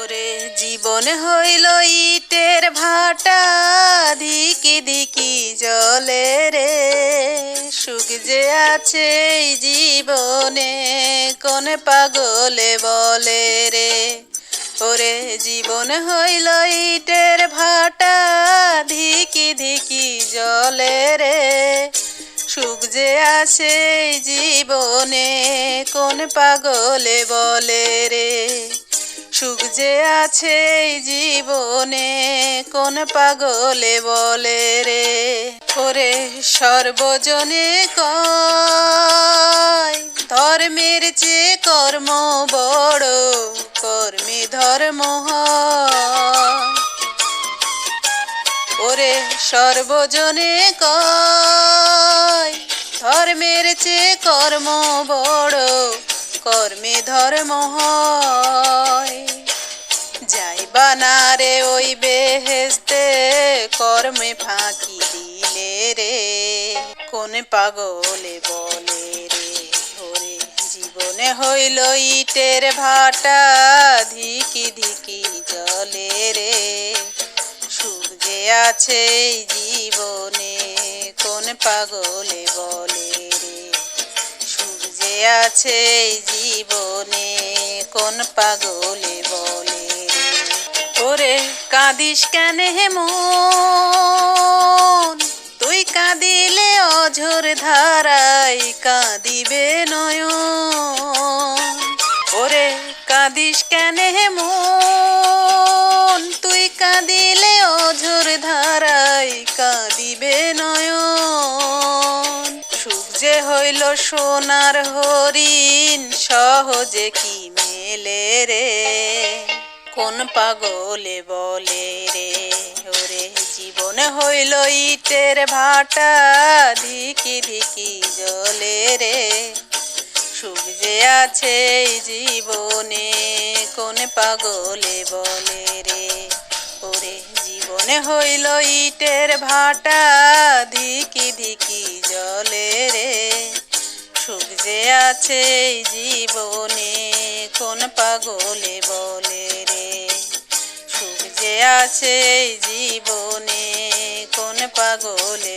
ওরে জীবন হইল ইটের ভাটা। ধিকি ধিকি জলে রে, সুখ যে আছে জীবনে কোন পাগলে বলে রে। ওরে জীবন হইল ইটের ভাটা ধিকি ধিকি জলে রে। সুখ যে আছে জীবনে কোন পাগলে বলে রে। সুখ যে আছে জীবনে, কোন পাগলে বলে রে? ওরে সর্বজনে ধর্মের চেয়ে কর্ম বড়, কর্মে ধর্ম ওরে সর্বজনে কয়, ধর্মের চেয়ে কর্ম বড়, কর্মে ধর্ম হয়। যাইবা না রে ওই বেহেস্তে কর্মে ফাঁকি দিলে রে। কোন পাগলে বলে রে ওরে জীবনে হইল ইটের ভাটা, ধিকি ধিকি জলে রে। সুখ আছে জীবনে, কোন পাগলে বলে রে। সুখ আছে জীবনে, কোন পাগলে বলে ওরে কাঁদিস কেন হে মন? তুই কাঁদিলে অঝোর ধারাই কাঁদিবে নয়ন। ওরে কাঁদিস কেন হে মন? তুই কাঁদিলে অঝোর ধারাই কাঁদিবে নয়ন। সুখ যে হইল সোনার হরিণ, সহজে কি মেলে রে কোন পাগলে বলে রে, ওরে জীবন হইল ইটের ভাটা, ধিকি ধিকি জলে রে। সুখ যে আছে জীবনে, কোন পাগলে বলে রে, ওরে জীবনে হইল ইটের ভাটা, ধিকি ধিকি জলে রে। সুখ যে আছে জীবনে, কোন পাগলে বলে আছে জীবনে কোন পাগলে